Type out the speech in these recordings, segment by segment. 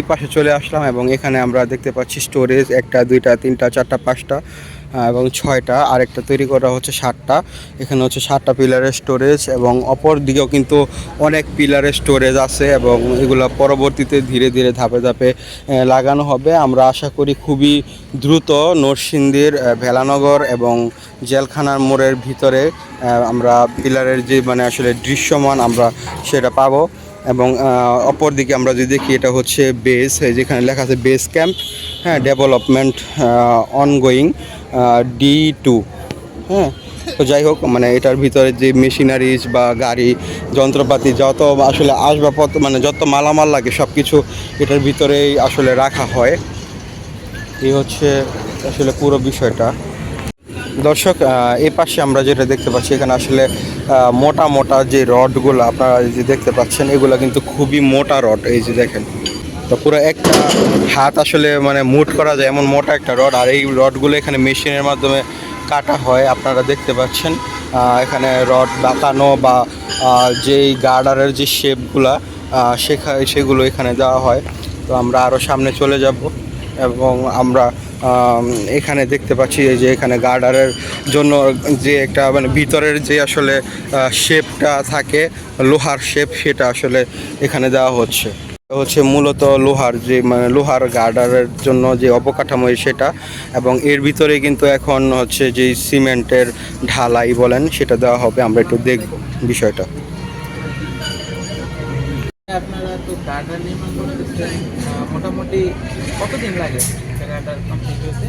এই পাশে চলে আসলাম এবং এখানে আমরা দেখতে পাচ্ছি স্টোরেজ একটা, দুইটা, তিনটা, চারটা, পাঁচটা এবং ছয়টা। আরেকটা তৈরি করা হচ্ছে সাতটা। এখানে হচ্ছে সাতটা পিলারের স্টোরেজ এবং অপর দিকেও কিন্তু অনেক পিলারের স্টোরেজ আছে এবং এগুলো পরবর্তীতে ধীরে ধীরে ধাপে ধাপে লাগানো হবে। আমরা আশা করি খুবই দ্রুত নরসিংদীর ভেলানগর এবং জেলখানার মোড়ের ভিতরে আমরা পিলারের যে মানে আসলে দৃশ্যমান আমরা সেটা পাবো। এবং অপর দিকে আমরা যদি দেখি, এটা হচ্ছে বেস যেখানে লেখা আছে বেস ক্যাম্প হ্যাঁ ডেভেলপমেন্ট অনগোয়িং ডি টু হ্যাঁ তো যাই হোক মানে এটার ভিতরে যে মেশিনারিজ বা গাড়ি, যন্ত্রপাতি, যত আসলে আসবাবপত্র মানে যত মালামাল লাগে সব কিছু এটার ভিতরেই আসলে রাখা হয়। এই হচ্ছে আসলে পুরো বিষয়টা। দর্শক এই পাশে আমরা যেটা দেখতে পাচ্ছি এখানে আসলে মোটা মোটা যে রডগুলো আপনারা যে দেখতে পাচ্ছেন এগুলো কিন্তু খুবই মোটা রড এই যে দেখেন। তো পুরো একটা হাত আসলে মানে মুট করা যায় এমন মোটা একটা রড আর এই রডগুলো এখানে মেশিনের মাধ্যমে কাটা হয় আপনারা দেখতে পাচ্ছেন। এখানে রড বাঁকানো বা যেই গার্ডারের যে শেপগুলা শেখা সেগুলো এখানে দেওয়া হয়। তো আমরা আরও সামনে চলে যাব এবং আমরা আম, এখানে দেখতে পাচ্ছি যে এখানে গার্ডারের জন্য যে একটা মানে ভিতরের যে আসলে শেপটা থাকে লোহার শেপ সেটা আসলে এখানে দেওয়া হচ্ছে। হচ্ছে মূলত লোহার যে মানে লোহার গার্ডারের জন্য যে অবকাঠামো সেটা এবং এর ভিতরে কিন্তু এখন হচ্ছে যে সিমেন্টের ঢালাই বলেন সেটা দেওয়া হবে। আমরা একটু দেখব বিষয়টা। আপনারা তো গার্ডার নির্মাণ আহ, মোটামুটি কতদিন লাগে? গার্ডার কমপ্লিট হতে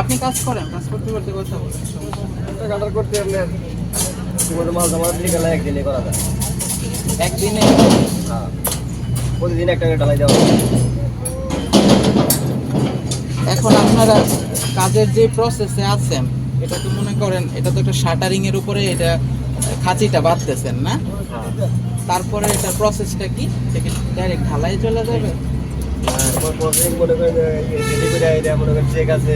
আপনি কাজ করেন কাজ করতে করতে কথা বলেন। গার্ডার করতে আপনার তোমাদের মাল জমা দিলে গেলে একদিনে করা যায়। একদিনে? হ্যাঁ। প্রতিদিন একটা করে ঢালাই দেওয়া এখন আপনারা কাজের যে প্রসেসে আছেন এটা তো মনে করেন এটা তো একটা শাটারিং এর উপরে এটা খাঁচিটা বাঁধতেছেন না? তারপরে এটা প্রসেসটা কি? ডাইরেক্ট ঢালাই চলে যাবে? প্রসেসিং মনে করেন রেডি করে এটা মনে করেন চেক আছে।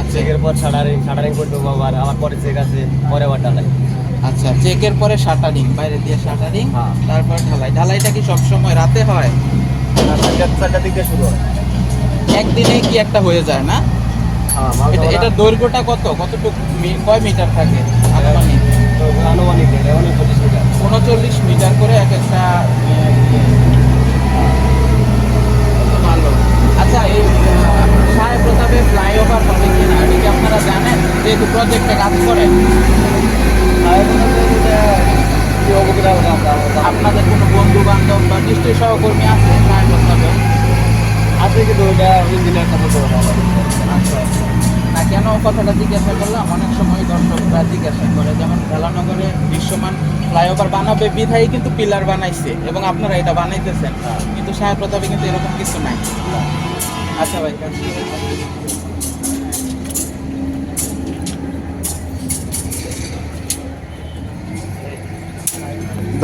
আচ্ছা। চেকের পর শাটারিং শাটারিং করতে হবে আবার আবার পরে চেক আছে পরে আবার ঢালাই। আচ্ছা চেকের পরে শাটারিং বাইরে দিয়ে শাটারিং হ্যাঁ। তারপর ঢালাই। ঢালাইটা কি সব সময় রাতে হয় আর দিক শুরু হয়। একদিনে কি একটা হয়ে যায় না? হ্যাঁ এটা দৈর্ঘ্যটা কত? কতটুকু কয় মিটার থাকে আনুমানিক? আনুমানিক উনচল্লিশ মিটার করে এক একটা আহ, ভালো আচ্ছা এই আহ, সাহেব প্রতাপে ফ্লাইওভার হবে কিনা এটা কি আপনারা জানেন যেহেতু প্রজেক্টে কাজ করেন আপনাদের কোনো বন্ধু বান্ধব বা নিশ্চয়ই সহকর্মী আছে? সাহেব প্রতাপে আছে কিন্তু ওটা ইঞ্জিনিয়ার সাথে করে। আচ্ছা। না, কেন কথাটা জিজ্ঞাসা করলাম? অনেক সময় দর্শকরা জিজ্ঞাসা করে, যেমন ভেলানগরে বিশ্বমান ফ্লাইওভার বানাবে, বিধায়ী কিন্তু পিলার বানাইছে, এবং আপনারা এটা বানাইতেছেন। কিন্তু সাহেব প্রতাপে কিন্তু এরকম কিছু নাই। আচ্ছা ভাই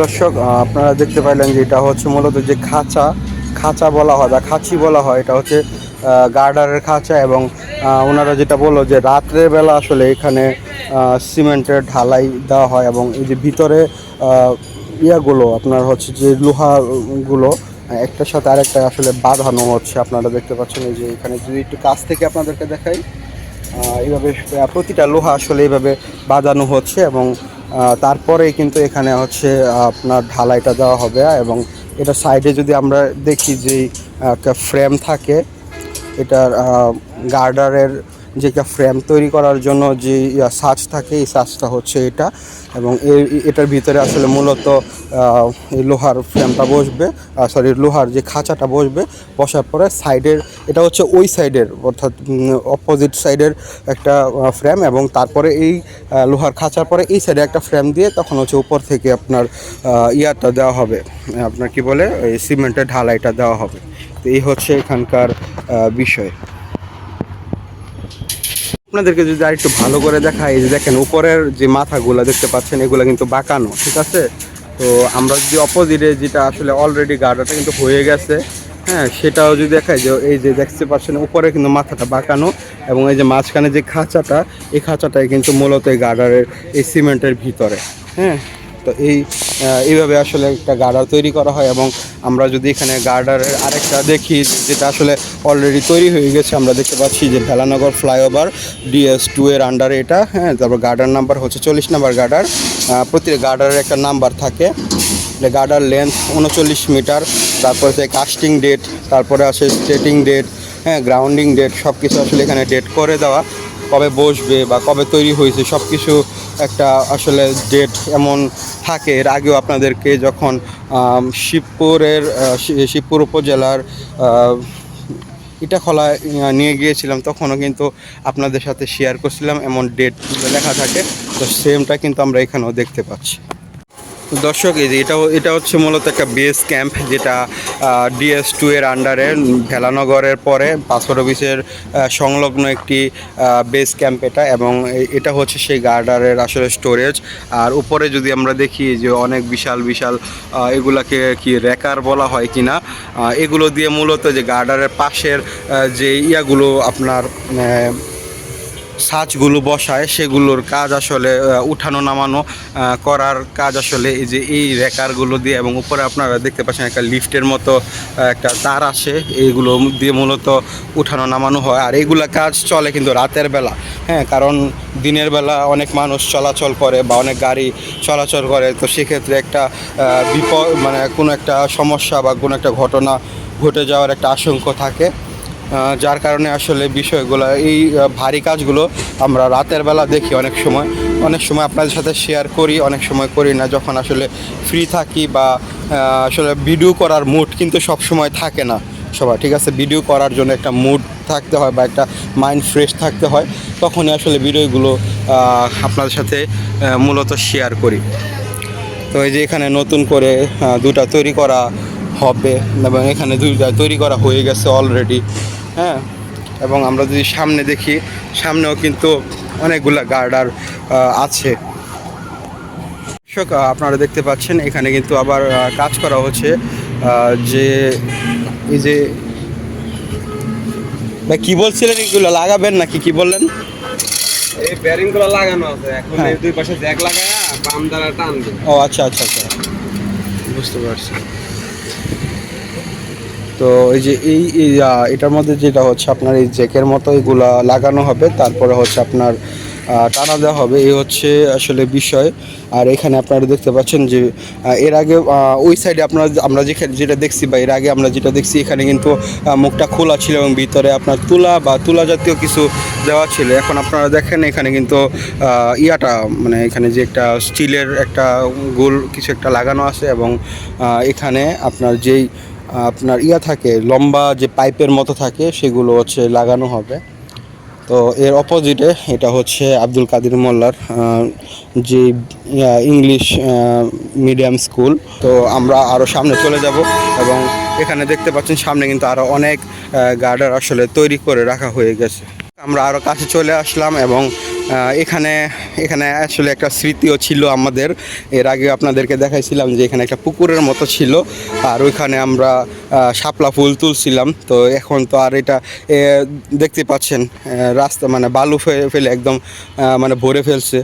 দর্শক আপনারা দেখতে পাইলেন যে এটা হচ্ছে মূলত যে খাঁচা খাঁচা বলা হয় বা খাঁচি বলা হয়। এটা হচ্ছে গার্ডারের খাঁচা এবং ওনারা যেটা বলল যে রাত্রের বেলা আসলে এখানে সিমেন্টের ঢালাই দেওয়া হয় এবং এই যে ভিতরে ইয়াগুলো, আপনার হচ্ছে যে লোহাগুলো, একটার সাথে আরেকটা আসলে বাঁধানো হচ্ছে। আপনারা দেখতে পাচ্ছেন এই যে এখানে যদি একটু কাছ থেকে আপনাদেরকে দেখাই এইভাবে প্রতিটা লোহা আসলে এইভাবে বাঁধানো হচ্ছে এবং আহ, তারপরেই কিন্তু এখানে হচ্ছে আপনার ঢালাইটা দেওয়া হবে এবং এটা সাইডে যদি আমরা দেখি যে একটা ফ্রেম থাকে এটার গার্ডারের যে একটা ফ্রেম তৈরি করার জন্য যে সাজ থাকে, এই সাজটা হচ্ছে এটা। এবং এর এটার ভিতরে আসলে মূলত এই লোহার ফ্রেমটা বসবে সরি লোহার যে খাঁচাটা বসবে, বসার পরে সাইডের এটা হচ্ছে ওই সাইডের অর্থাৎ অপোজিট সাইডের একটা ফ্রেম এবং তারপরে এই লোহার খাঁচার পরে এই সাইডে একটা ফ্রেম দিয়ে তখন হচ্ছে উপর থেকে আপনার ইয়াটা দেওয়া হবে। আপনার কি বলে? এই সিমেন্টের ঢালাইটা দেওয়া হবে। তো এই হচ্ছে এখানকার বিষয়। আপনাদেরকে যদি আর একটু ভালো করে দেখাই, এই যে দেখেন উপরের যে মাথাগুলো দেখতে পাচ্ছেন, এগুলো কিন্তু বাঁকানো, ঠিক আছে? তো আমরা যদি অপোজিটে যেটা আসলে অলরেডি গার্ডারটা কিন্তু হয়ে গেছে হ্যাঁ সেটাও যদি দেখাই, যে এই যে দেখতে পাচ্ছেন, উপরে কিন্তু মাথাটা বাঁকানো এবং এই যে মাঝখানে যে খাঁচাটা, এই খাঁচাটাই কিন্তু মূলত এই গার্ডারের এই সিমেন্টের ভিতরে হ্যাঁ? তো এই এইভাবে আসলে একটা গার্ডার তৈরি করা হয় এবং আমরা যদি এখানে গার্ডারের আরেকটা দেখি, যেটা আসলে অলরেডি তৈরি হয়ে গেছে, আমরা দেখতে পাচ্ছি যে ভেলানগর ফ্লাইওভার ডিএস টু এর আন্ডারে এটা হ্যাঁ তারপর গার্ডার নাম্বার হচ্ছে চল্লিশ নাম্বার গার্ডার প্রতি গার্ডারের একটা নাম্বার থাকে। গার্ডার লেন্থ উনচল্লিশ মিটার তারপরে হচ্ছে কাস্টিং ডেট তারপরে আছে স্টেটিং ডেট হ্যাঁ গ্রাউন্ডিং ডেট সব কিছু আসলে এখানে ডেট করে দেওয়া। কবে বসবে বা কবে তৈরি হয়েছে সব কিছু একটা আসলে ডেট এমন থাকে। এর আগেও আপনাদেরকে যখন শিবপুরের শিবপুর উপজেলার এটা খোলা নিয়ে গিয়েছিলাম, তখনও কিন্তু আপনাদের সাথে শেয়ার করছিলাম, এমন ডেট লেখা থাকে। তো সেমটা কিন্তু আমরা এখানেও দেখতে পাচ্ছি। দর্শক এই যে এটা এটা হচ্ছে মূলত একটা বেস ক্যাম্প যেটা ডিএস টু এর আন্ডারে ভেলানগরের পরে পাসপোর্ট অফিসের সংলগ্ন একটি বেস ক্যাম্প এটা এবং এটা হচ্ছে সেই গার্ডারের আসলে স্টোরেজ আর উপরে যদি আমরা দেখি যে অনেক বিশাল বিশাল এগুলাকে কি রেকার বলা হয় কিনা আহ, এগুলো দিয়ে মূলত যে গার্ডারের পাশের যে ইয়াগুলো আপনার সাজগুলো বসায়, সেগুলোর কাজ আসলে উঠানো নামানো করার কাজ আসলে এই যে এই রেকারগুলো দিয়ে এবং উপরে আপনারা দেখতে পাচ্ছেন একটা লিফটের মতো একটা তার আসে এইগুলো দিয়ে মূলত উঠানো নামানো হয়। আর এইগুলা কাজ চলে কিন্তু রাতের বেলা হ্যাঁ কারণ দিনের বেলা অনেক মানুষ চলাচল করে বা অনেক গাড়ি চলাচল করে, তো সেক্ষেত্রে একটা বিপদ মানে কোনো একটা সমস্যা বা কোনো একটা ঘটনা ঘটে যাওয়ার একটা আশঙ্কা থাকে। যার কারণে আসলে বিষয়গুলো, এই ভারী কাজগুলো আমরা রাতের বেলা দেখি অনেক সময়। অনেক সময় আপনাদের সাথে শেয়ার করি, অনেক সময় করি না। যখন আসলে ফ্রি থাকি বা আসলে ভিডিও করার মুড কিন্তু সব সময় থাকে না সবাই ঠিক আছে? ভিডিও করার জন্য একটা মুড থাকতে হয় বা একটা মাইন্ড ফ্রেশ থাকতে হয়, তখনই আসলে ভিডিওগুলো আপনাদের সাথে মূলত শেয়ার করি। তো এই যে এখানে নতুন করে দুটা তৈরি করা হবে এবং এখানে দুইটা তৈরি করা হয়ে গেছে অলরেডি হ্যাঁ এবং আমরা যদি সামনে দেখি সামনেও কিন্তু অনেকগুলা গার্ডার আছে। দর্শক, আপনারা দেখতে পাচ্ছেন এখানে কিন্তু আবার কাজ করা হচ্ছে যে এই যে ভাই কি বলছিলেন এগুলো লাগাবেন নাকি কি বললেন? এই লাগানো আছে এখন হ্যাঁ। এই দুই পাশে জ্যাক লাগায়া বাম দ্বারা টানবে ও আচ্ছা আচ্ছা আচ্ছা। বুঝতে পারছি। তো এই যে এই এটার মধ্যে যেটা হচ্ছে আপনার এই জ্যাকের মতো এগুলা লাগানো হবে, তারপরে হচ্ছে আপনার টানা দেওয়া হবে, এই হচ্ছে আসলে বিষয়। আর এখানে আপনারা দেখতে পাচ্ছেন যে এর আগে ওই সাইডে আপনার আমরা যেখানে, যেটা দেখছি বা এর আগে আমরা যেটা দেখছি, এখানে কিন্তু মুখটা খোলা ছিল এবং ভিতরে আপনার তুলা বা তুলা জাতীয় কিছু দেওয়া ছিল। এখন আপনারা দেখেন এখানে কিন্তু ইয়াটা মানে এখানে যে একটা স্টিলের একটা গোল কিছু একটা লাগানো আছে এবং এখানে আপনার যেই আপনার ইয়া থাকে, লম্বা যে পাইপের মতো থাকে, সেগুলো হচ্ছে লাগানো হবে। তো এর অপোজিটে এটা হচ্ছে আব্দুল কাদির মোল্লার যে ইংলিশ মিডিয়াম স্কুল তো আমরা আরও সামনে চলে যাব এবং এখানে দেখতে পাচ্ছেন সামনে কিন্তু আরও অনেক গার্ডার আসলে তৈরি করে রাখা হয়ে গেছে। আমরা আরও কাছে চলে আসলাম এবং এখানে এখানে আসলে একটা স্মৃতিও ছিল আমাদের। এর আগে আপনাদেরকে দেখাইছিলাম যে এখানে একটা পুকুরের মতো ছিল, আর ওইখানে আমরা শাপলা ফুল তুলছিলাম। তো এখন তো আর এটা দেখতে পাচ্ছেন রাস্তা মানে বালু ফেলে একদম মানে ভরে ফেলছে।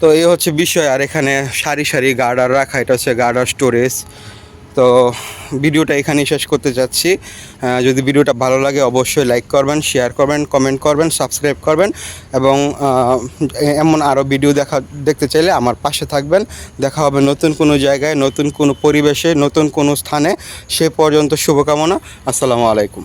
তো এই হচ্ছে বিষয়, আর এখানে সারি সারি গার্ডার রাখা, এটা হচ্ছে গার্ডার স্টোরেজ। তো ভিডিওটা এখানেই শেষ করতে চাচ্ছি যদি ভিডিওটা ভালো লাগে অবশ্যই লাইক করবেন শেয়ার করবেন কমেন্ট করবেন সাবস্ক্রাইব করবেন এবং এমন আরও ভিডিও দেখা, দেখতে চাইলে আমার পাশে থাকবেন। দেখা হবে নতুন কোনো জায়গায়, নতুন কোনো পরিবেশে, নতুন কোনো স্থানে। সে পর্যন্ত শুভকামনা। আসসালামু আলাইকুম।